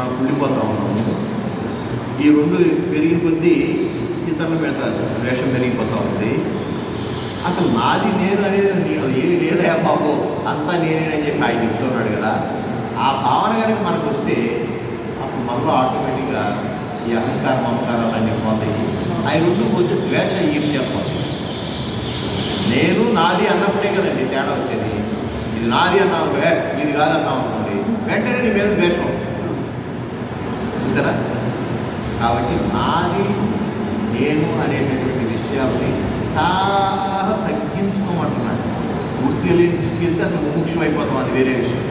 మనం ఉండిపోతూ ఉన్నాం ఈ రెండు పెరిగిన కొద్దీ ఇతరుల మీద ద్వేషం పెరిగిపోతూ ఉంది. అసలు నాది నేను అనేది ఏమి లేదా బాబు అంతా నేనేనని చెప్పి ఆయన చెప్తున్నాడు కదా. ఆ భావన కనుక మనకు వస్తే అప్పుడు మనలో ఆటోమేటిక్గా ఈ అహంకారం అహంకారాలు అన్నీ పోతాయి. అవి రెండు కొంచెం ద్వేష ఈర్ష్య నేను నాది అన్నప్పుడే కదండి తేడా వచ్చేది. ఇది నాది అన్నావు వే ఇది కాదన్నావు అనుకోండి వెంటనే నీ మీద ద్వేషం వస్తుంది. చూసారా? కాబట్టి నాది నేను అనేటటువంటి విషయాలని చాలా తగ్గించుకోమంటున్నాను. పూర్తిగా లేని స్థితికి అసలు ముఖ్యం అయిపోతాం అది వేరే విషయం.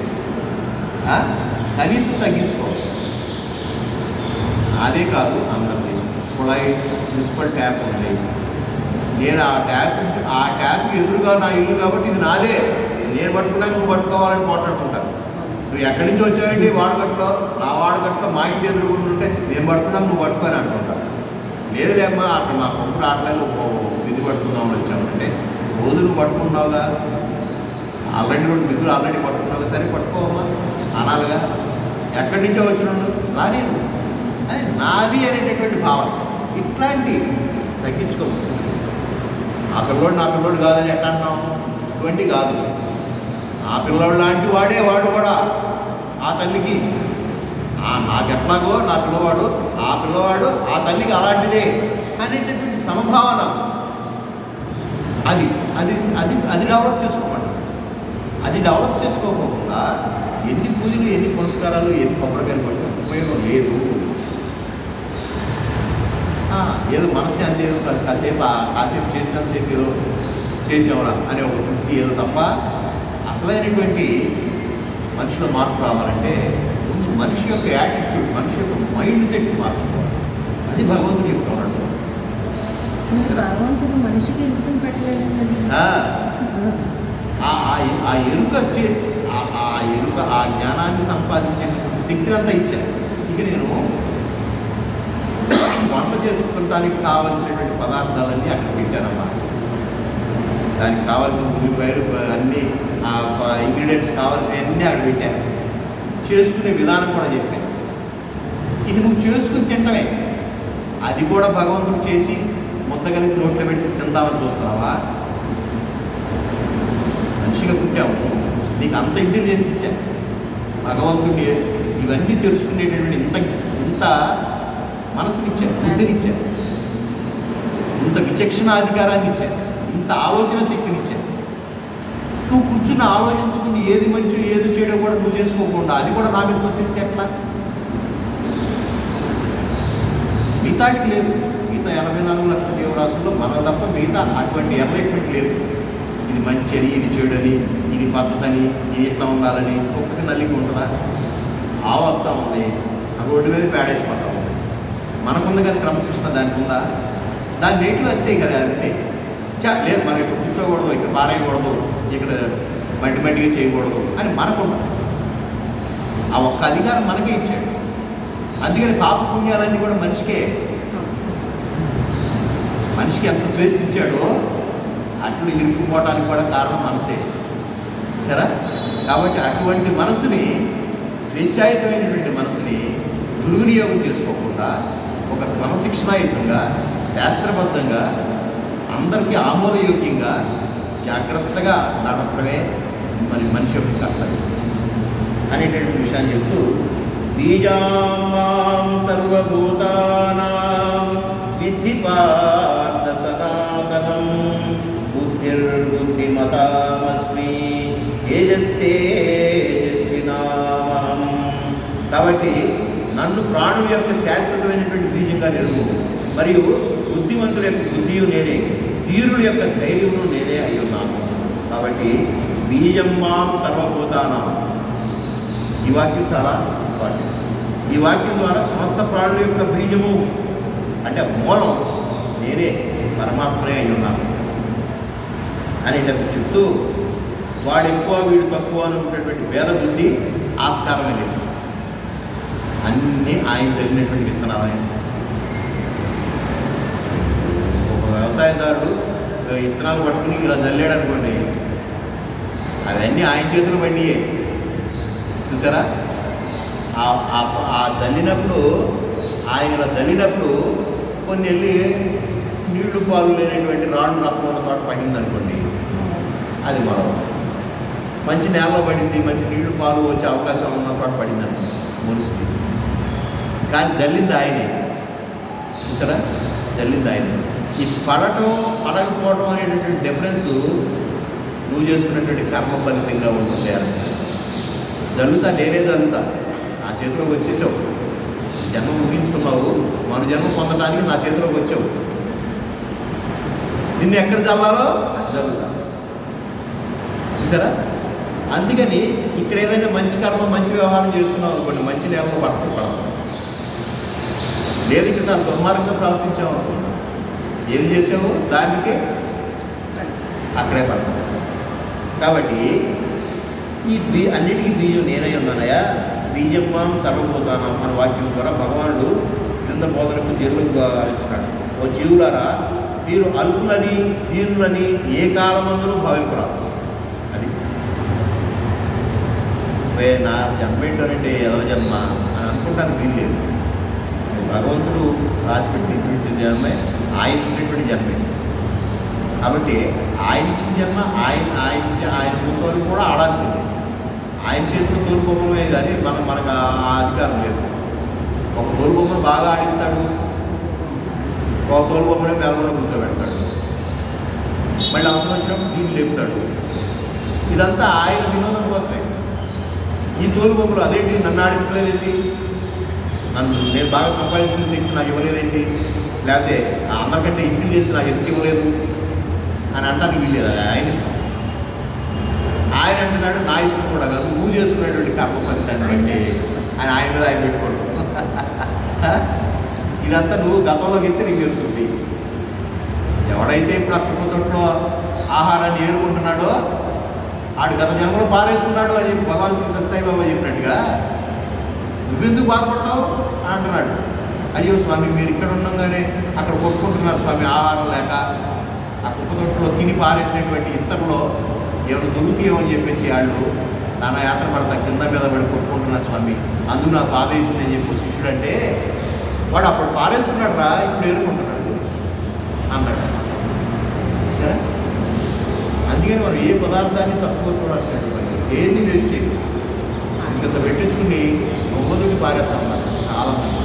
కనీసం తగ్గించుకోవచ్చు అదే కాదు అందరిది. కుళాయి మున్సిపల్ ట్యాప్ ఉంది. నేను ఆ ట్యాప్ ఆ ట్యాప్ ఎదురుగా నా ఇల్లు కాబట్టి ఇది నాదే. నేను పట్టుకున్నాక నువ్వు పట్టుకోవాలని పోట్లాడుకుంటాను నువ్వు ఎక్కడి నుంచి వచ్చావండి? వాడుకట్లో నా వాడుకట్లో మా ఇంటి ఎదురుకుండా ఉంటే పట్టుకున్నాం నువ్వు పట్టుకొని అంటుంటా లేదులేమ్మా అక్కడ మా పంపులు ఆటలేదు విధి పట్టుకుందామని వచ్చామంటే. రోజు నువ్వు పట్టుకుంటున్నావుగా? ఆల్రెడీ రెండు బిందులు ఆల్రెడీ పట్టుకున్నావు సరే పట్టుకోవమ్మా అనాలిగా. ఎక్కడి నుంచో వచ్చినాడు రాలేదు అది నాది అనేటటువంటి భావన. ఇట్లాంటి తగ్గించుకోవాలి ఆ పిల్లోడు నా పిల్లోడు కాదని ఎట్లా అంటున్నావు ఇటువంటి కాదు. ఆ పిల్లోడు లాంటి వాడే వాడు కూడా. ఆ తల్లికి నాకెట్లాగో నా పిల్లవాడు ఆ పిల్లవాడు ఆ తల్లికి అలాంటిదే. అనేటటువంటి సమభావన. అది అది అది అది డెవలప్ చేసుకోమండి అది డెవలప్ చేసుకోకుండా ఎన్ని పూజలు ఎన్ని పురస్కారాలు ఎన్ని కొబ్బరికాయలు పడితే ఉపయోగం లేదు. ఏదో మనసు అంతే కాసేపు ఆ- కాసేపు చేసినంతసేపు ఏదో చేసేవరా అనే ఒక తృప్తి ఏదో తప్ప అసలైనటువంటి మనిషిలో మార్పు రావాలంటే ముందు మనిషి యొక్క యాటిట్యూడ్ మనిషి యొక్క మైండ్ సెట్ మార్చుకోవాలి. అది భగవంతుడు చెప్తున్నాడు మరి భగవంతుడు మనిషికి ఆ, ఎరుక వచ్చే ఆ- ఆ ఎరుక ఆ జ్ఞానాన్ని సంపాదించేటువంటి శక్తిని అంతా ఇచ్చారు. ఇక నేను వంట చేసుకోవడానికి కావలసినటువంటి పదార్థాలన్నీ అక్కడ పెట్టానమ్మా దానికి కావాల్సిన ఉల్లిపాయలు అన్నీ ఆ ఇంగ్రీడియంట్స్ కావాల్సినవన్నీ అక్కడ పెట్టాను చేసుకునే విధానం కూడా చెప్పాను ఇది నువ్వు చేసుకుని తింటమే. అది కూడా భగవంతుడు చేసి ముద్దగలిపి నోట్లో పెట్టి తిందామని చూస్తున్నావా? మనిషిగా పుట్టావు. నీకు అంత ఇంటెలిజెన్స్ ఇచ్చాను భగవంతుడి ఇవన్నీ తెలుసుకునేటటువంటి ఇంత ఇంత మనసునిచ్చాను బుద్ధినిచ్చాను ఇంత విచక్షణ అధికారాన్ని ఇచ్చాను ఇంత ఆలోచన శక్తినిచ్చాను ఇచ్చాను కూర్చుని ఆలోచించుకుని ఏది మంచి ఏది చేయడం కూడా నువ్వు చేసుకోకుండా అది కూడా నా మీద తోసేస్తే ఎట్లా? మిగతాటికి లేదు. మిగతా ఎనభై నాలుగు లక్షల జీవరాశుల్లో మన తప్ప మిగతా అటువంటి ఎన్లైట్మెంట్ లేదు. ఇది మంచి అని ఇది చెడని ఇది పద్ధతి అని ఇది ఇట్లా ఉండాలని ఒక్కటి నల్లికి ఉంటుందా? ఆవు ఉంది. ఆ రోడ్డు మీద పేడేసిపోతా. ఉంది మనకుంది కానీ క్రమశిక్షణ దానికి ఉందా? దాని రేట్లు అంతే కదా అంతే. లేదు మనం ఇక్కడ కూర్చోకూడదు ఇక్కడ పారేయకూడదు ఇక్కడ మట్టి మట్టిగా చేయకూడదు అని మనకున్నాం ఆ ఒక్క అధికారం మనకే ఇచ్చాడు. అందుకని పాప పుణ్యాలన్నీ కూడా మనిషికే. మనిషికి ఎంత స్వేచ్ఛ ఇచ్చాడో అట్లు ఇరుక్కుపోవడానికి కూడా కారణం మనసే. సరే? కాబట్టి అటువంటి మనసుని స్వేచ్ఛాయుతమైనటువంటి మనసుని దుర్వినియోగం చేసుకోకుండా ఒక క్రమశిక్షణాయుతంగా శాస్త్రబద్ధంగా అందరికీ ఆమోదయోగ్యంగా జాగ్రత్తగా నడపడమే మరి మనిషి యొక్క కర్తవ్యం. అనేటటువంటి విషయాన్ని చెప్తూ బీజాం సర్వభూతానాం విద్ధి పార్థ సనాతనం బుద్ధిర్బుద్ధిమతామస్మి తేజస్తేజస్వినామహం కాబట్టి నన్ను ప్రాణుల యొక్క శాశ్వతమైనటువంటి బీజంగా నిలువు మరియు బుద్ధిమంతుల యొక్క బుద్ధియు నేనే ధీరుల యొక్క ధైర్యము నేనే అయి ఉన్నాను కాబట్టి బీజం మాం సర్వభూతానం. ఈ వాక్యం చాలా ఇంపార్టెంట్. ఈ వాక్యం ద్వారా సమస్త ప్రాణుల యొక్క బీజము అంటే మూలం నేనే పరమాత్మనే అయి ఉన్నాను. అనేటప్పుడు చెప్తూ వాడు ఎక్కువ వీడు తక్కువ అనుకునేటువంటి భేద బుద్ధి ఆస్కారమే లేదు. అన్నీ ఆయన జరిగినటువంటి విత్తనాలే. ఒక వ్యవసాయదారుడు విత్తనాలు పట్టుకుని ఇలా చల్లాడు అనుకోండి అవన్నీ ఆయన చేతులు బండియే చూసారా? ఆ- ఆ- జల్లినప్పుడు ఆయన ఇలా చల్లినప్పుడు కొన్ని వెళ్ళి నీళ్ళు పాలు లేనటువంటి రాళ్ళు రత్నం ఉన్న చోట పడింది అనుకోండి అది మరొక మంచి నేలలో పడింది మంచి నీళ్ళు పాలు వచ్చే అవకాశం ఉన్న చోట పడింది అనుకోండి మురిసింది. కానీ జల్లింది ఆయనే. చూసారా? జల్లింది ఆయనే. ఈ పడటం పడకపోవడం అనేటువంటి డిఫరెన్స్ నువ్వు చేసుకున్నటువంటి కర్మ ఫలితంగా ఉంటుంది అని జల్లుతా నేనే జల్లుతా. నా చేతిలోకి వచ్చేసావు. జన్మ ముగించుకున్నావు. మన జన్మ పొందడానికి నా చేతిలోకి వచ్చావు. నిన్ను ఎక్కడ చల్లాలో జల్లుతా. చూసారా? అందుకని ఇక్కడ ఏదైనా మంచి కర్మ మంచి వ్యవహారం చేసుకున్నావు అనుకోండి మంచి నేలలో పడతాం పడతాం లేదు ఇక్కడ చాలా దుర్మార్గంగా ప్రవర్తించావు అనుకోండి. ఏది చేసావు? దానికి అక్కడే పడతాం కాబట్టి ఈ బీ అన్నిటికీ బీజం నేనై ఉన్నానయా బీజం మాం సర్వభూతానం అనే వాక్యం ద్వారా భగవానుడు క్రింద బోధనకు జీవులకు ఇచ్చినాడు. ఓ జీవులారా మీరు అల్పులని దీనులని ఏ కాలమందును భావింపరాదు. అది వే నా జన్మ ఏంటంటే ఎదవ జన్మ అని అనుకుంటాను వీల్లేదు. భగవంతుడు రాసిపెట్టినటువంటి జన్మే ఆయన ఇచ్చినటువంటి జన్మే. కాబట్టి ఆయన ఇచ్చిన జన్మ ఆయన ఆయన ఆయన తోలు కూడా ఆడాల్సింది. ఆయన చేతిలో తోలుకోవడమే కానీ మనం మనకు ఆ అధికారం లేదు. ఒక తోలుబొమ్మను బాగా ఆడిస్తాడు ఒక తోలుబొమ్మనే మెలగొండ కూర్చోబెడతాడు. మళ్ళీ అవసరం వచ్చినప్పుడు దీన్ని లేపుతాడు. ఇదంతా ఆయన వినోదం కోసమే. ఈ తోలుబొమ్మలు అదేంటి? నన్ను ఆడించలేదేంటి? నన్ను నేను బాగా సంపాదించిన శక్తి నాకు ఇవ్వలేదేంటి? లేకపోతే అందరికంటే ఇంటెలిజెన్స్ నాకు ఎందుకు ఇవ్వలేదు? అని అంటానికి వీల్లేదు అది ఆయన ఇష్టం. ఆయన అంటున్నాడు నా ఇష్టం కూడా కాదు. నువ్వు చేసుకునేటువంటి కర్మ ఫలితాన్ని బట్టి ఆయన ఆయన మీద ఆయన పెట్టుకోడు. ఇదంతా నువ్వు గతంలోకి వెళ్తే నీకు తెలుస్తుంది. ఎవడైతే ఇప్పుడు ఆ కుటుంబంలో ఆహారాన్ని ఏరుకుంటున్నాడో ఆడు గత జన్మలో పారేసుకున్నాడు అని చెప్పి భగవాన్ శ్రీ సత్సాయి బాబా చెప్పినట్టుగా నువ్వెందుకు బాధపడతావు? అని అంటున్నాడు. అయ్యో స్వామి మీరు ఇక్కడ ఉండగానే అక్కడ కొట్టుకుంటున్నారు స్వామి ఆహారం లేక ఆ కుక్క తిని పారేసినటువంటి ఇస్తరంలో ఎవరు దొరుకుతాయేమో చెప్పేసి వాళ్ళు నానా యాత్ర పడతా కింద మీద పడి కొట్టుకుంటున్నారు స్వామి. అందుకు నాకు ఆదేశిందని అని చెప్పి శిష్యుడు అంటే వాడు అప్పుడు పారేసుకున్నాడు రా ఇప్పుడు ఎరుకుంటున్నాడు అన్నాడు. సరే? అందుకని మనం ఏ పదార్థాన్ని తక్కువ చూడాల్సినటువంటి దేన్ని వేస్ట్ చేయదు ఇంత పెట్టించుకుని ఒవ్వదుకి పారేస్తాం అన్నమాట చాలా మంది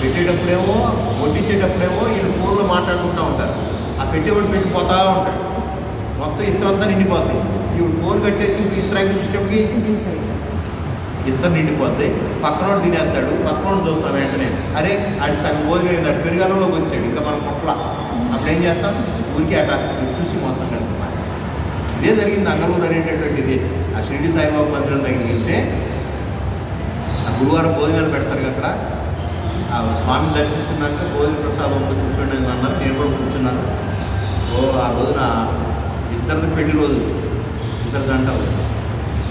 పెట్టేటప్పుడేమో వడ్డించేటప్పుడేమో వీళ్ళు ఫోన్లో మాట్లాడుకుంటూ ఉంటారు. ఆ పెట్టుబడి పెట్టిపోతా ఉంటాడు. మొత్తం ఇస్త్రంతా నిండిపోద్ది. ఇప్పుడు ఫోన్ కట్టేసి ఇస్త్రాకి చూసేటప్పటికి ఇస్తరు నిండిపోద్ది. పక్కనోడు తినేస్తాడు పక్కనోడు చూస్తాం వెంటనే. అరే ఆడి సగం భోజనం అయింది పెరుగాలంలోకి వచ్చాడు ఇంకా మనం పొట్ల అప్పుడు ఏం చేస్తాం? ఊరికి అట చూసి మొత్తం కలుపుతాం ఇదే జరిగింది అంగళూరు అనేటటువంటిది ఆ షిరిడి సాయిబాబు మందిరం దగ్గరికి వెళ్తే ఆ గురువారం భోజనాలు పెడతారు అక్కడ. స్వామిని దర్శించుకున్నాక భోజన ప్రసాదం ఉంది కూర్చోండి అన్నారు. నేను కూడా కూర్చున్నాను. ఓ ఆ రోజున ఇద్దరిది పెళ్ళి రోజు ఇద్దరు గంటలు.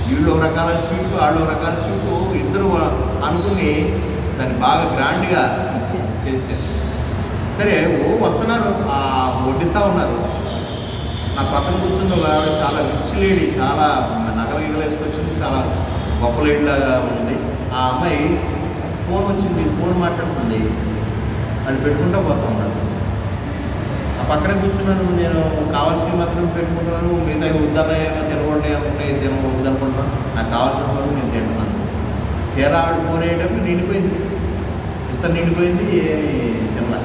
వీళ్ళు ఒక రకాల స్వీట్ వాళ్ళు ఒక రకాల స్వీట్. ఇద్దరు అనుకుని దాన్ని బాగా గ్రాండ్గా చేశారు. సరే ఓ వస్తున్నారు. ఆ వడ్డితా ఉన్నారు. నా పక్కన కూర్చున్న ఒక చాలా రిచ్ లేడీ చాలా నగలు గిగలు వేసుకొచ్చింది చాలా గొప్ప లేడీలాగా ఉంది. ఆ అమ్మాయి ఫోన్ వచ్చింది ఫోన్ మాట్లాడుతుంది. వాళ్ళు పెట్టుకుంటా పోతా ఉన్నారు. ఆ పక్కన కూర్చున్నాను నేను కావాల్సినవి మాత్రం పెట్టుకుంటున్నాను మిగతా వద్దన్నాయేమో తినకూడదు అనుకున్నాయి తిన వద్దనుకుంటున్నాను నాకు కావాల్సిన వరకు నేను తింటున్నాను. తీరా ఆవిడ ఫోన్ అయ్యేటప్పుడు నిండిపోయింది. ఇస్తా నిండిపోయింది ఏమి తినలా.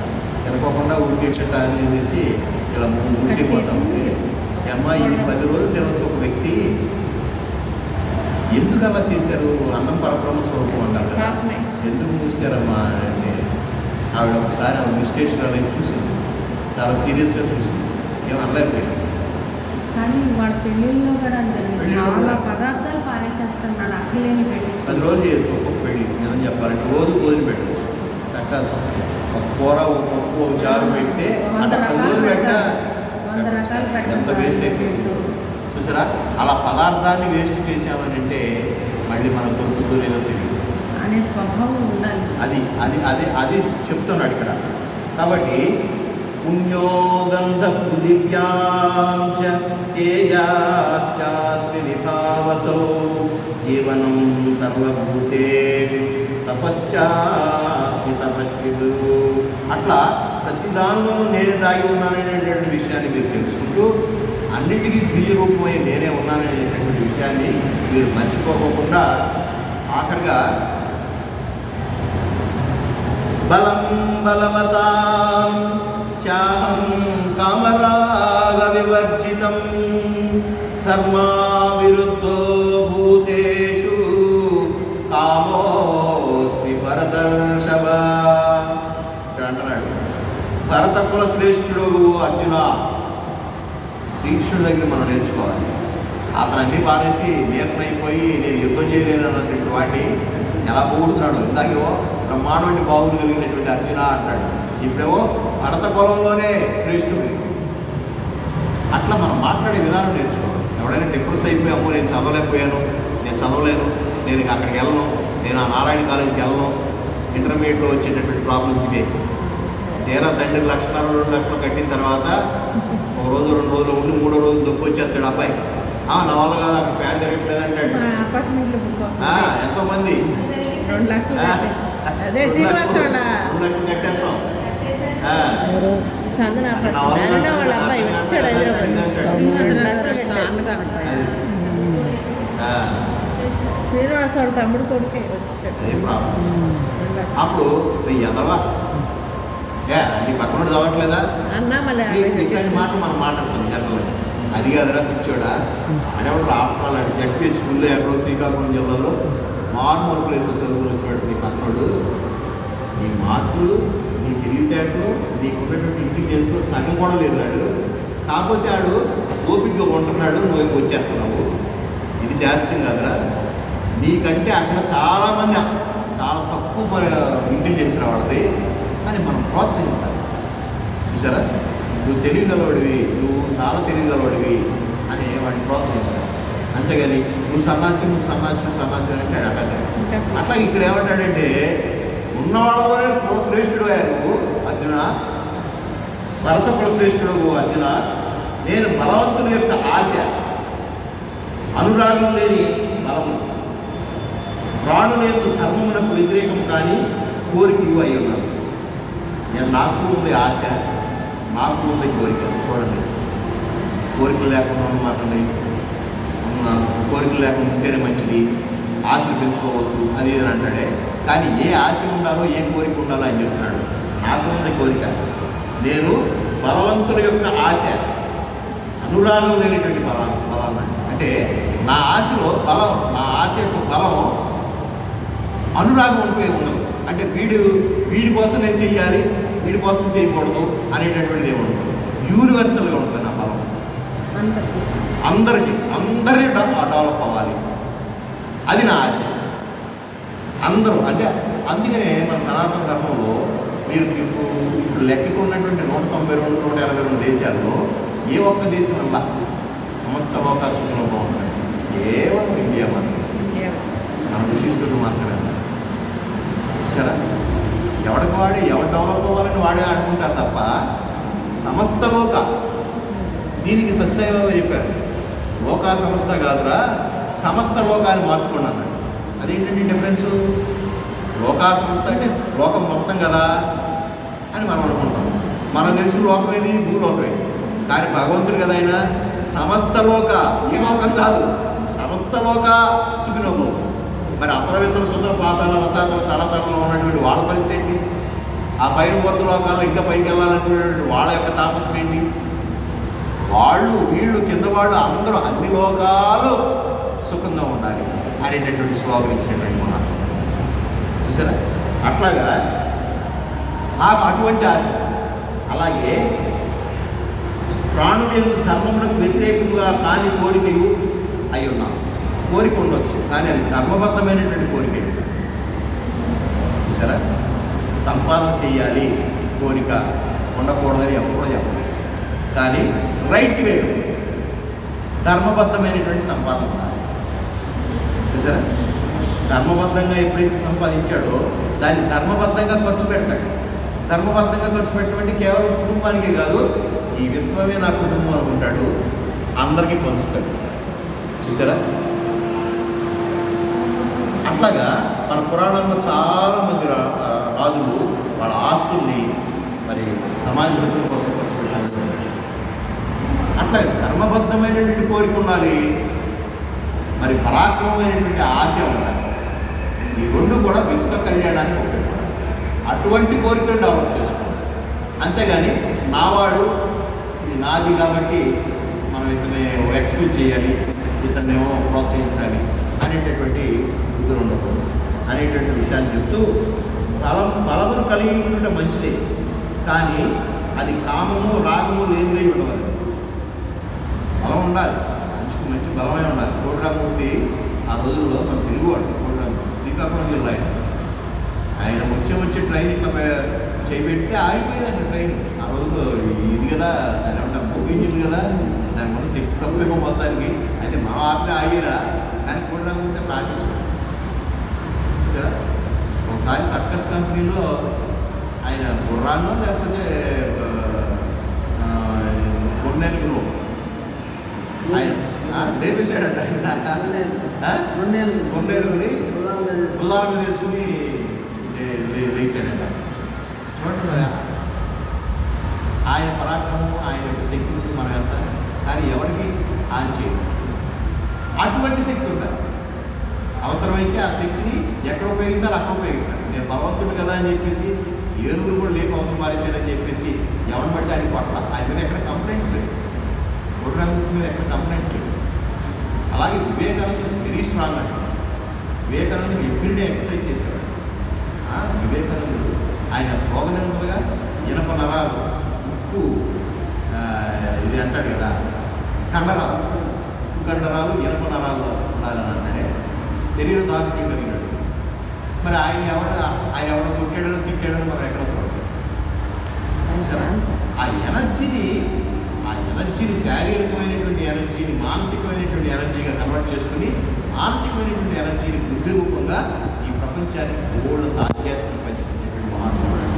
తినకోకుండా ఊరికే టాన్ చేసి ఇలా ఉంది. అమ్మ ఇది పది రోజులు తినవచ్చు ఒక వ్యక్తి. ఎందుకు అలా చేశారు? అన్నం పరబ్రహ్మ స్వరూపం అంటారు కదా. ఎందుకు చూశారమ్మా అంటే ఆవిడ ఒకసారి ఆవిడ మిస్టేషన్ అనేది చూసింది. చాలా సీరియస్గా చూసింది. ఏం అనలేకపోయింది కానీ వాళ్ళ పెళ్ళిళ్ళలో కూడా అంతే. పెళ్ళిళ్ళలో చాలా కూడా. పదార్థాలు పారేసేస్తున్నాడు అక్కలేని పది రోజులు చేయొచ్చు ఒక్కొక్క పెళ్ళి. నిజం చెప్పాలంటే రోజు భోజనం పెట్టచ్చు. చక్కగా ఒక కూర ఒక పప్పు ఒక చారు పెడితే పది రోజులు పెట్టా. ఎంత వేస్ట్ అయిపోయింది. చూసారా? అలా పదార్థాన్ని వేస్ట్ చేసామని అంటే మళ్ళీ మనం దొరుకుతుందో లేదో తెలియదు. అనే స్వభావం ఉండాలి. అది అది అది అది చెప్తున్నాడు ఇక్కడ. కాబట్టి పుణ్యోగంధ పృథివ్యాం చ తేజాశ్చాస్మి విభావసౌ జీవనం సర్వభూతేషు తపశ్చాస్మి తపస్విదు అట్లా ప్రతి దానిలోనూ నేనే దాగి ఉన్నాననేటువంటి విషయాన్ని మీరు తెలుసుకుంటూ అన్నిటికీ బీజ రూపమై నేనే ఉన్నాననేటువంటి విషయాన్ని మీరు మర్చిపోకుండా ఆఖరిగా బలం బలవతాం చాహం కామరాగ వివర్జితం ధర్మా విరుద్ధో భూతేషు కామోస్మి భరతర్షభ. అంటున్నాడు భరత కుల శ్రేష్ఠుడు అర్జున. శ్రీకృష్ణుడి దగ్గర మనం నేర్చుకోవాలి. అతను అన్ని పారేసి అయిపోయి నేను యుద్ధం చేయలేను అన్నటువంటి వాడిని ఎలా పోగొడుతున్నాడు. ఇందాకేవో బ్రహ్మాండమైన బాగులు కలిగినటువంటి అర్జున అంటాడు. ఇప్పుడేవో భరత కులంలోనే శ్రేష్ఠుడు అట్లా మనం మాట్లాడే విధానం నేర్చుకోవాలి. ఎవడైనా డిప్రెస్ అయిపోయి అమ్మో నేను చదవలేకపోయాను నేను చదవలేను నేను అక్కడికి వెళ్ళను నేను ఆ నారాయణ కాలేజీకి వెళ్ళను. ఇంటర్మీడియట్లో వచ్చేటటువంటి ప్రాబ్లమ్స్ ఇవే. తీరా తండ్రి లక్షణాలు రెండు లక్షలు కట్టిన తర్వాత రోజు రెండు రోజులు ఉండి మూడో రోజు దొప్పి వచ్చేస్తాడు అబ్బాయి. "ఆ, నా వల్ల కాదు అక్కడ ఫ్యాన్ తిరగట్లేదు అంటాడు. మా అపార్ట్మెంట్లో బుక్ "ఆ, ఎంతో మంది రెండు లక్షలు "ఆ, కట్టే- అదే రెండు శ్రీనివాస్ లక్షలు- వాళ్ళ రెండు లక్షలు కట్టేస్తాం. "ఆ, చందన నా వల్ల అరుణ వాళ్ళ కాదు, అబ్బాయి తమ్ముడు కొడుకే వచ్చాడు. అప్పుడు "ఈ ఎదవా? నీ పక్కన వాడు చదవట్లేదా? ఇట్లాంటి మాటలు మనం మాట్లాడతాం జనరల్గా అది కాదురా పిచ్చోడా? అనేవాడు రాష్ట్రాలు జడ్పీ స్కూల్లో ఎక్కడో శ్రీకాకుళం జిల్లాలో మార్మల్ ప్లేస్లో చదువుకుని వచ్చాడు నీ పక్కనోడు. నీ మార్కులు నీ తెలివితేటలు నీకున్నటువంటి ఇంటెలిజెన్స్లో సగం కూడా లేదు వాడు. కాకపోతే ఆడు ఓపికగా ఉంటున్నాడు నువ్వు వచ్చేస్తున్నావు. ఇది శాస్త్రం కాదురా. నీకంటే అక్కడ చాలామంది చాలా తక్కువ ఇంటెలిజెన్స్ రావడది అని మనం ప్రోత్సహించాలి. చూసారా నువ్వు తెలియగలవాడివి నువ్వు చాలా తెలియగలవాడివి అని వాడిని ప్రోత్సహించాలి. అంతేగాని నువ్వు సన్నాసి నువ్వు సన్నాసి నువ్వు సన్నాసి అంటే ఇంకా? అట్లా ఇక్కడ ఏమంటాడంటే ఉన్నవాళ్ళలోనే కులశ్రేష్ఠుడు నువ్వు అర్జున. భరత కులశ్రేష్ఠుడు అర్జున. నేను బలవంతుని యొక్క ఆశ. అనురాగం లేని బలము. ప్రాణుల యొక్క ధర్మమునకు వ్యతిరేకం కానీ కోరిక అయి ఉన్నాను నేను నాకు ఉంది ఆశ నాకు ఉంది కోరిక. చూడండి. కోరికలు లేకుండా మాట్లాడి కోరికలు లేకుండా ఉంటేనే మంచిది. ఆశలు పెంచుకోవద్దు అది ఇది అంటాడే. కానీ ఏ ఆశ ఉండాలో ఏ కోరిక ఉండాలో అని చెప్తున్నాడు. నాకు ఉంది కోరిక. నేను బలవంతుల యొక్క ఆశ. అనురాగం లేనటువంటి బల బలం అంటే నా ఆశలో బలం నా ఆశ యొక్క బలం అనురాగం ఉంటే ఉండదు. అంటే వీడు వీడి కోసం నేను చెయ్యాలి వీడి కోసం చేయకూడదు అనేటటువంటిది ఏముండదు యూనివర్సల్గా ఉంటుంది నా బలం అందరికీ. అందరికీ అందరి డెవలప్ అవ్వాలి. అది నా ఆశ. అందరూ అంటే అందుకనే మన సనాతన ధర్మంలో మీరు ఇప్పుడు ఇప్పుడు లెక్కకు ఉన్నటువంటి నూట తొంభై రెండు నూట ఎనభై రెండు దేశాల్లో ఏ ఒక్క దేశం వల్ల సమస్త అవకాశంలో బాగుంటుంది కేవలం ఇండియా మాత్రమే. మన ఋషీశ్వరుడు మాత్రమే. ఉన్నారు. ఎవడికి వాడే ఎవడు డెవలప్ అవ్వాలని వాడే ఆడుకుంటారు తప్ప సమస్త లోక దీనికి సత్యసాయిబాబా చెప్పారు లోకా సంస్థ కాదురా సమస్త లోకాన్ని మార్చుకున్నాను అదేంటండి డిఫరెన్స్ లోకా సంస్థ అంటే లోకం మొత్తం కదా అని మనం అనుకుంటాం. మనం తెలిసిన లోకం ఏది? భూలోకమే. కానీ భగవంతుడు కదా ఆయన. సమస్త లోక ఈ లోకం కాదు. సమస్త లోక మరి అపరవితర సుందర పాతాల రసాతల తడతడలో ఉన్నటువంటి వాళ్ళ పరిస్థితి ఏంటి? ఆ పైన వరద లోకాల్లో ఇంకా పైకి వెళ్ళాలనుకునేటువంటి వాళ్ళ యొక్క తాపసం ఏంటి? వాళ్ళు వీళ్ళు కింద వాళ్ళు అందరూ అన్ని లోకాలు సుఖంగా ఉండాలి అనేటటువంటి శ్లోకం ఇచ్చినటువంటి మన చూసారా? అట్లాగా నాకు అటువంటి ఆశ. అలాగే ప్రాణుల యొక్క ధర్మములకు వ్యతిరేకంగా కాని కోరికలు అయి ఉన్నాను కోరిక ఉండొచ్చు కానీ అది ధర్మబద్ధమైనటువంటి కోరిక. చూసారా? సంపాదన చేయాలి కోరిక ఉండకూడదని ఎప్పుడు చెప్పలేదు కానీ రైట్ వే ధర్మబద్ధమైనటువంటి సంపాదన చూసారా? ధర్మబద్ధంగా ఎప్పుడైతే సంపాదించాడో దాన్ని ధర్మబద్ధంగా ఖర్చు పెడతాడు. ధర్మబద్ధంగా ఖర్చు పెట్టడం కేవలం కుటుంబానికే కాదు ఈ విశ్వమే నా కుటుంబం అనుకుంటాడు అందరికీ పంచుతాడు. చూసారా? అట్లాగా మన పురాణంలో చాలా ఆస్తుల్ని మరి సమాజ వృద్ధుల కోసం ఖర్చు పెట్టాలి అట్లా ధర్మబద్ధమైనటువంటి కోరిక ఉండాలి మరి పరాక్రమమైనటువంటి ఆశ ఉండాలి. ఈ రెండు కూడా విశ్వ కళ్యాణానికి ఉపయోగపడాలి. అటువంటి కోరికలు డెవలప్ చేసుకోవాలి. అంతేగాని నావాడు ఇది నాది కాబట్టి మనం ఇతనే ఎక్స్క్యూజ్ చేయాలి ఇతన్నేమో ప్రోత్సహించాలి. అనేటటువంటి ఇది ఉండకూడదు. అనేటువంటి విషయాన్ని చెప్తూ బలం ఫలమును కలిగి ఉండటం మంచిదే. కానీ అది కామము రాగము లేనిదే ఉండవాలి బలం ఉండాలి. మనిషికి మంచి బలమే ఉండాలి. కోటిరామూర్తి ఆ రోజుల్లో మన తెలుగువాడు కోటిరామూర్తి శ్రీకాకుళం జిల్లా ఆయన. ఆయన వచ్చే వచ్చే ట్రైన్ ఇట్లా పె- చేపెడితే ఆగిపోయేదండి ట్రైన్. ఆ రోజుల్లో ఇది కదా దాని ఏమంటారు? కదా దాని మనసు ఎక్కువ మొత్తానికి. అయితే మా ఆపితే ఆగిరా. సరే? ఒకసారి సర్కస్ కంపెనీలో ఆయన గుర్రాన్నో లేకపోతే కొన్నేళ్ళకు ఆయన ఆ, లేపేశాడంట ఆయన? కొన్నేళ్ళుని పుల్లాల మీద వేసుకుని. లేచాడంట. చూడండి. ఆయన పరాక్రమం ఆయన యొక్క శక్తి ఉంది మనం ఎంత కానీ ఎవరికి? హాని చేయదు అటువంటి శక్తి ఉండాలి అవసరమైతే ఆ శక్తిని ఎక్కడ ఉపయోగించాలో అక్కడ ఉపయోగిస్తాడు. నేను బలవంతుడు కదా అని చెప్పేసి ఏనుగులు కూడా లేక అవసరం పారేశారని చెప్పేసి ఎవరిని పడితే ఆయన పట్ల ఆయన మీద ఎక్కడ కంప్లైంట్స్ లేవు. గురురామూర్తి మీద ఎక్కడ కంప్లైంట్స్ లేవు. అలాగే వివేకానంద వెరీ స్ట్రాంగ్ అంట. వివేకానంద ఎవ్రీడే ఎక్సర్సైజ్ చేశాడు. వివేకానందుడు ఆయన స్లోగన్ ఇనప నరాలు ఉక్కు ఇది అంటాడు కదా కండరాలు. ఉక్కు కండరాలు ఇనప నరాలు ఉండాలని అంటాడే. శరీర దారుణ్యం కలిగినాడు మరి ఆయన ఎవరు? ఆయన ఎవడో కొట్టాడో తిట్టాడో మనం ఎక్కడ. ఆ ఎనర్జీని ఆ ఎనర్జీని శారీరకమైనటువంటి ఎనర్జీని మానసికమైనటువంటి ఎనర్జీగా కన్వర్ట్ చేసుకుని మానసికమైనటువంటి ఎనర్జీని బుద్ధి రూపంగా ఈ ప్రపంచానికి గోల్డ్ ఆధ్యాత్మిక పంచుకునేటువంటి మహాత్ముడు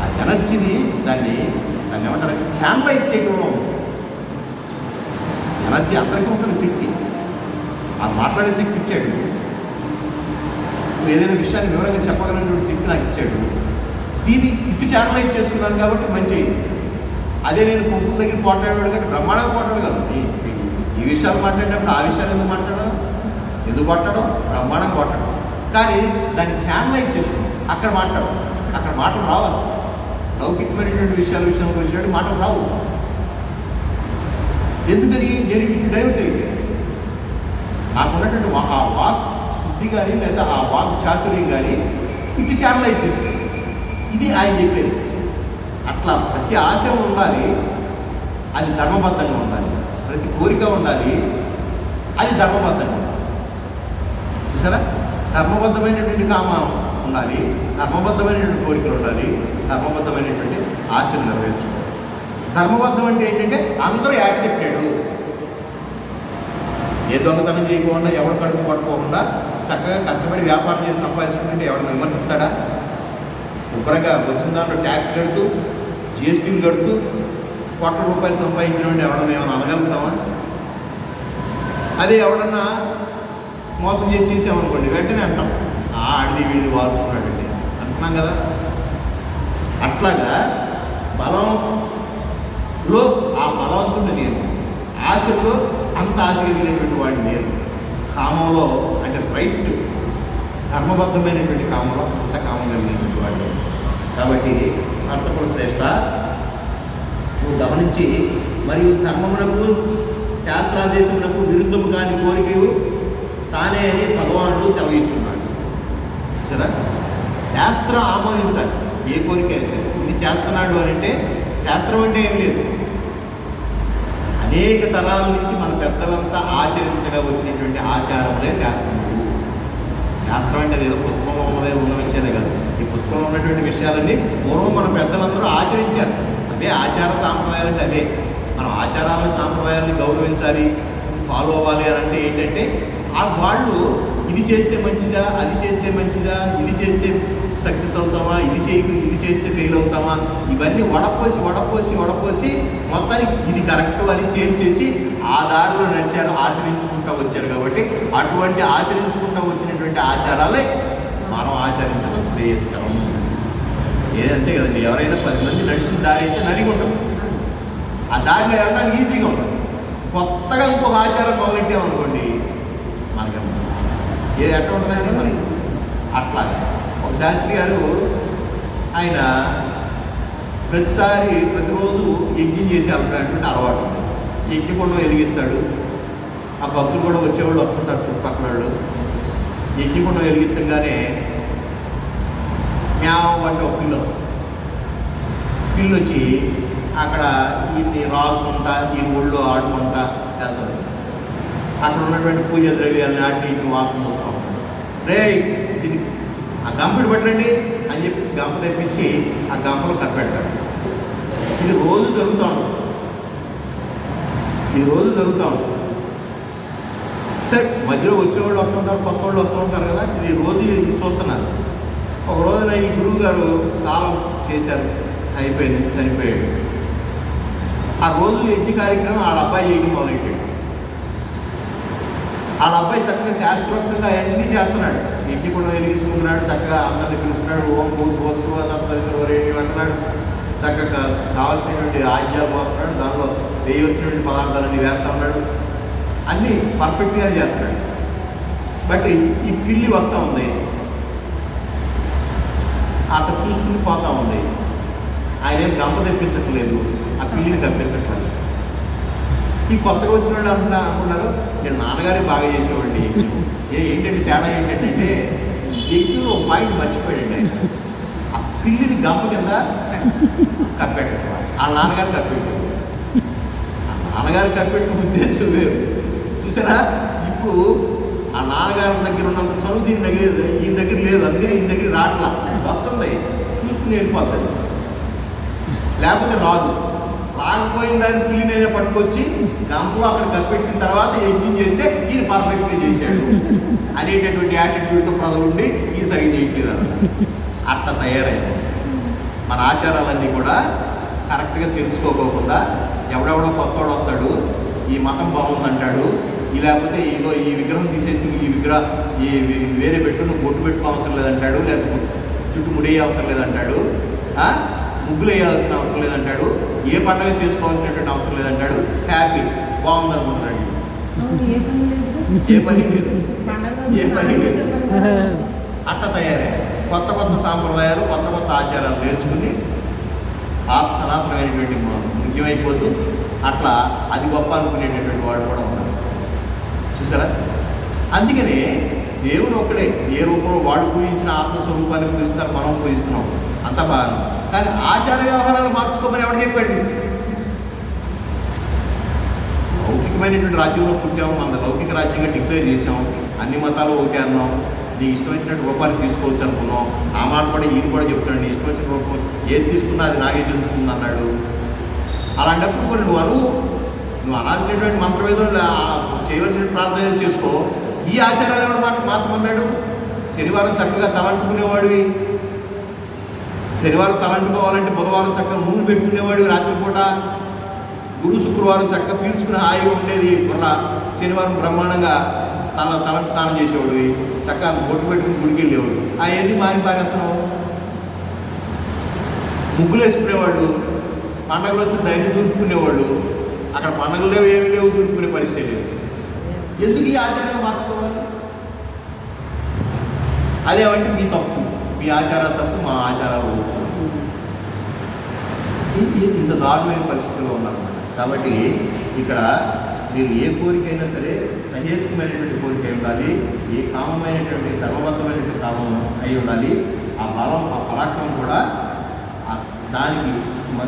ఆ ఎనర్జీని దాన్ని దాన్ని ఏమంటారు? చేయడంలో ఉంది. ఎనర్జీ అందరికీ ఉంటుంది శక్తి. ఆ మాట్లాడే శక్తి ఇచ్చాడు. ఏదైనా విషయాన్ని వివరంగా చెప్పగలిగినటువంటి శక్తి నాకు ఇచ్చాడు. దీన్ని ఇటు ఛానలైజ్ చేస్తున్నాను కాబట్టి మంచి. అదే నేను పొప్పుల దగ్గర పోట్లాడేవాడు కంటే బ్రహ్మాండంగా పోట్లాడగలను ఈ- ఈ- విషయాలు మాట్లాడేటప్పుడు ఆ విషయాలు ఎందుకు మాట్లాడడం? ఎందుకు కొట్టడం బ్రహ్మాండం కొట్టడం కానీ దాన్ని ఛానలైజ్ చేసుకున్నాం. అక్కడ మాట్లాడడం. అక్కడ మాటలు రావు అసలు. లౌకికమైనటువంటి విషయాల విషయంలో వచ్చినట్టు మాటలు రావు. ఎందుకని? నేను ఇటు డైవర్ట్ అయిపోయాను నాకున్నటువంటి ఆ వాక్ శుద్ధి కానీ లేదా ఆ వాక్ చాతుర్యం కానీ ఇటు ఛానలైజ్ చేస్తుంది. ఇది ఆయన చెప్పేది. అట్లా ప్రతి ఆశ ఉండాలి అది ధర్మబద్ధంగా ఉండాలి. ప్రతి కోరిక ఉండాలి అది ధర్మబద్ధంగా ఉండాలి. చూసారా? ధర్మబద్ధమైనటువంటి కామ ఉండాలి ధర్మబద్ధమైనటువంటి కోరికలు ఉండాలి ధర్మబద్ధమైనటువంటి ఆశలు నెరవేర్చుకోవాలి. ధర్మబద్ధం అంటే ఏంటంటే అందరూ యాక్సెప్ట్ ఏ దొంగతనం చేయకుండా ఎవరు కడుపు పట్టుకోకుండా చక్కగా కష్టపడి వ్యాపారం చేసి సంపాదించుకుంటే ఎవరిని విమర్శిస్తాడా శుభ్రంగా వచ్చిన దాంట్లో ట్యాక్స్ కడుతూ జిఎస్టీలు కడుతూ కోట్ల రూపాయలు సంపాదించిన ఎవడన్నా ఏమైనా అనగలుగుతామా అదే ఎవడన్నా మోసం చేసి చేసామనుకోండి వెంటనే అంటాం ఆడిది వీడిది వాల్చుకున్నాడండి. అంటున్నాం కదా. అట్లాగా బలంలో ఆ బలవంతుడు నేను ఆశలో అంత ఆశ కలిగినటువంటి వాడిని నేను కామంలో అంటే రైట్ ధర్మబద్ధమైనటువంటి కామంలో అంత కామం కలిగినటువంటి వాడిని కాబట్టి అర్థకుల శ్రేష్ట. నువ్వు గమనించి మరియు ధర్మమునకు శాస్త్రాదేశమునకు విరుద్ధం కాని కోరిక తానే అని భగవానుడు సెలవిచ్చున్నాడు. సరే శాస్త్రం ఆమోదించాలి. ఏ కోరిక అయినా సరే. ఇది చేస్తున్నాడు అని అంటే శాస్త్రం అంటే ఏం లేదు. అనేక తరాల నుంచి మన పెద్దలంతా ఆచరించగా వచ్చినటువంటి ఆచారములే శాస్త్రములు శాస్త్రం అంటే ఏదో పుస్తకంలో ఉన్న విషయాలే కాదు. ఈ పుస్తకంలో ఉన్నటువంటి విషయాలన్నీ పూర్వం మన పెద్దలందరూ ఆచరించారు. అదే ఆచార సాంప్రదాయాలు అంటే అవే. మనం ఆచారాలను సాంప్రదాయాలను గౌరవించాలి ఫాలో అవ్వాలి అని అంటే ఏంటంటే ఆ వాళ్ళు ఇది చేస్తే మంచిదా అది చేస్తే మంచిదా ఇది చేస్తే సక్సెస్ అవుతామా ఇది చేయ ఇది చేస్తే ఫెయిల్ అవుతామా ఇవన్నీ వడపోసి వడపోసి వడపోసి మొత్తానికి ఇది కరెక్ట్ అని తేల్చేసి ఆ దారిలో నడిచారు ఆచరించుకుంటూ వచ్చారు కాబట్టి అటువంటి ఆచరించుకుంటూ వచ్చినటువంటి ఆచారాలే మనం ఆచరించడం శ్రేయస్కరం. ఏదంటే కదండి ఎవరైనా పది మంది నడిచిన దారి అయితే నరిగి ఉంటుంది ఆ దారిలో వెళ్ళడానికి ఈజీగా ఉంటుంది. కొత్తగా ఇంకొక ఆచారం మొదలెట్టామనుకోండి ఏది ఎట్లా ఉంటుందండి మనకి అట్లా. ఒక శాస్త్రి గారు ఆయన ప్రతిసారి ప్రతిరోజు యజ్ఞం చేసి వెళ్తున్నటువంటి అలవాటు. యజ్ఞకుండం వెలిగిస్తాడు. ఆ భక్తులు కూడా వచ్చేవాళ్ళు వస్తుంటారు చుట్టుపక్కల వాళ్ళు. యజ్ఞకుండం వెలిగించగానే మ్యావ్ అంటే ఒక పిల్లు వస్తుంది. పిల్లు వచ్చి అక్కడ ఇది రాసుకుంటా ఈ ఊళ్ళో ఆడుకుంటా వెళ్తాం అక్కడ ఉన్నటువంటి పూజ ద్రవ్యాలను అటు ఇటు వాసన చూస్తూ రే ఇది ఆ గంపడి పెట్టండి అని చెప్పేసి గంప తెప్పించి ఆ గంపలో కప్పెడతాడు. ఇది రోజు జరుగుతూ ఉంటుంది. ఇది రోజు జరుగుతూ ఉంటుంది. సరే మధ్యలో వచ్చేవాళ్ళు వస్తుంటారు కొత్త వాళ్ళు వస్తూ ఉంటారు కదా ఇది రోజు ఇది చూస్తున్నారు. ఒక రోజున ఈ గురువు గారు కాలం చేశారు అయిపోయింది చనిపోయాడు. ఆ రోజు యజ్ఞ కార్యక్రమం వాళ్ళ అబ్బాయి చేయడం మొదలెట్టాడు వాళ్ళ అబ్బాయి చక్కగా శాస్త్రోక్తంగా అన్నీ చేస్తున్నాడు. ఇంటి కూడా వెలిగించుకుంటున్నాడు చక్కగా అందరిని పిలుస్తున్నాడు ఓం భూత్ వస్తువు సవితరు అంటున్నాడు చక్కగా కావాల్సినటువంటి ఆజ్యాలు పోస్తున్నాడు దానిలో వేయవలసినటువంటి పదార్థాలన్నీ వేస్తా ఉన్నాడు. అన్నీ పర్ఫెక్ట్గా చేస్తున్నాడు. బట్ ఈ పిల్లి వస్తూ ఉంది. అట్లా చూసుకుని పోతా ఉంది. ఆయన ఏం గమ్మ తెప్పించట్లేదు. ఆ పిల్లిని కనిపించట్లేదు. ఈ కొత్తగా వచ్చిన వాళ్ళు అంతా అనుకున్నారు. నేను నాన్నగారి బాగా చేసేవాడిని. ఏ ఏంటంటే తేడా ఏంటంటే ఎక్కువ ఒక పాయింట్ మర్చిపోయాడండి ఆయన. ఆ పిల్లిని గంప కింద కప్పెట్టుకోవాలి. వాళ్ళ నాన్నగారు కప్పెట్టుకోవాలి. ఆ నాన్నగారు కప్పెట్టిన ఉద్దేశం వేరు. చూసారా? ఇప్పుడు ఆ నాన్నగారి దగ్గర ఉన్నంత చదువు దీని దగ్గర ఈయన దగ్గర లేదు. అందుకే ఈయన దగ్గర రావట్లా. వస్తుంది. చూసుకుని వెళ్ళిపోతుంది లేకపోతే రాదు. ఆగిపోయిన దాన్ని పిల్లి నేనే పట్టుకొచ్చి గంపు అక్కడ కప్పెట్టిన తర్వాత యజ్ఞం చేస్తే ఈయన పర్ఫెక్ట్గా చేశాడు. అనేటటువంటి యాటిట్యూడ్తో ప్రజలుండి ఈ సరిగ్గా చేయట్లేదు అట్లా తయారైంది. మన ఆచారాలన్నీ కూడా కరెక్ట్గా తెలుసుకోకోకుండా ఎవడెవడో కొత్తవాడు వస్తాడు ఈ మతం బాగుందంటాడు ఈ లేకపోతే ఈలో ఈ విగ్రహం తీసేసి ఈ విగ్రహ ఈ వేరే పెట్టు నువ్వు బొట్టు పెట్టుకో అవసరం లేదంటాడు లేకపోతే చుట్టూ ముడేయ అవసరం లేదంటాడు ముగ్గులు వేయాల్సిన అవసరం లేదంటాడు. ఏ పండగ చేసుకోవాల్సినటువంటి అవసరం లేదంటాడు. హ్యాపీ బాగుందనుకుంటున్నాడు అవును, ఏ పని లేదు. ఏ పని లేదు. అట్ట తయారయ్యారు కొత్త కొత్త సాంప్రదాయాలు కొత్త కొత్త ఆచారాలు నేర్చుకుని పాత సనాతనమైనటువంటి ముఖ్యమైపోతూ అట్లా అది గొప్ప అనుకునేటటువంటి వాడు కూడా ఉన్నారు చూసారా? అందుకనే దేవుడు ఒక్కడే ఏ రూపంలో వాడు పూజించిన ఆత్మస్వరూపాన్ని పూజిస్తారు మనం పూజిస్తున్నాం. అంత బాగా కానీ ఆచార వ్యవహారాలు మార్చుకోమని ఎవడు చెప్పాడు? లౌకికమైనటువంటి రాజ్యంలో పుట్టాము మన లౌకిక రాజ్యంగా డిక్లేర్ చేసాం అన్ని మతాలు ఓకే అన్నాం నీ ఇష్టం వచ్చినట్టు రూపాన్ని తీసుకోవచ్చు అనుకున్నాం ఆ మాట కూడా ఈయన కూడా చెప్తున్నాడు నీ ఇష్టం వచ్చిన రూపం ఏది తీసుకున్నా అది నాకే చెందుతుంది అన్నాడు. అలాంటప్పుడు మరి నువ్వు అను నువ్వు అనాల్సినటువంటి మంత్రం ఏదో చేయవలసిన ప్రార్థన ఏదో చేసుకో. ఈ ఆచారాలు ఎవరు మాట మార్చమన్నాడు? శనివారం చక్కగా తలంటుకునేవాడివి. శనివారం తలంటుకోవాలంటే బుధవారం చక్కగా నూనె పెట్టుకునేవాడు రాత్రిపూట గురు శుక్రవారం చక్కగా పీల్చుకుని హాయిగా ఉండేది బుర్ర. శనివారం బ్రహ్మాండంగా తల తలం స్నానం చేసేవాడివి చక్కగా బొట్టు పెట్టుకుని గుడికి వెళ్ళేవాడు అవన్నీ మారి పారేస్తున్నావు ముగ్గులు వేసుకునేవాళ్ళు పండగలు వస్తే ధైర్యం దూరుకునేవాళ్ళు అక్కడ పండగలు లేవు ఏమి లేవు దూరుకునే పరిస్థితి లేదు. ఎందుకు ఈ ఆచారాలు మార్చుకోవాలి? అదేమంటే మీ తప్పు. మీ ఆచారాలు తప్పు మా ఆచారాలు ఇంత దారుణమైన పరిస్థితుల్లో ఉన్నారన్నమాట. కాబట్టి ఇక్కడ మీరు ఏ కోరికైనా సరే సహేతుకమైనటువంటి కోరిక అయి ఉండాలి ఏ కామమైనటువంటి ధర్మబద్ధమైనటువంటి కామం అయి ఉండాలి ఆ బలం ఆ పరాక్రమం కూడా దానికి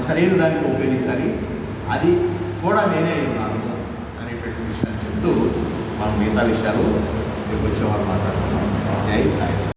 సరైన దానికి ఉపయోగించాలి. అది కూడా నేనే అయి ఉన్నాను అనేటువంటి విషయాన్ని చెప్తూ మనం మిగతా విషయాలు రేపు వచ్చేవారు మాట్లాడుతున్నాం జై సాయి.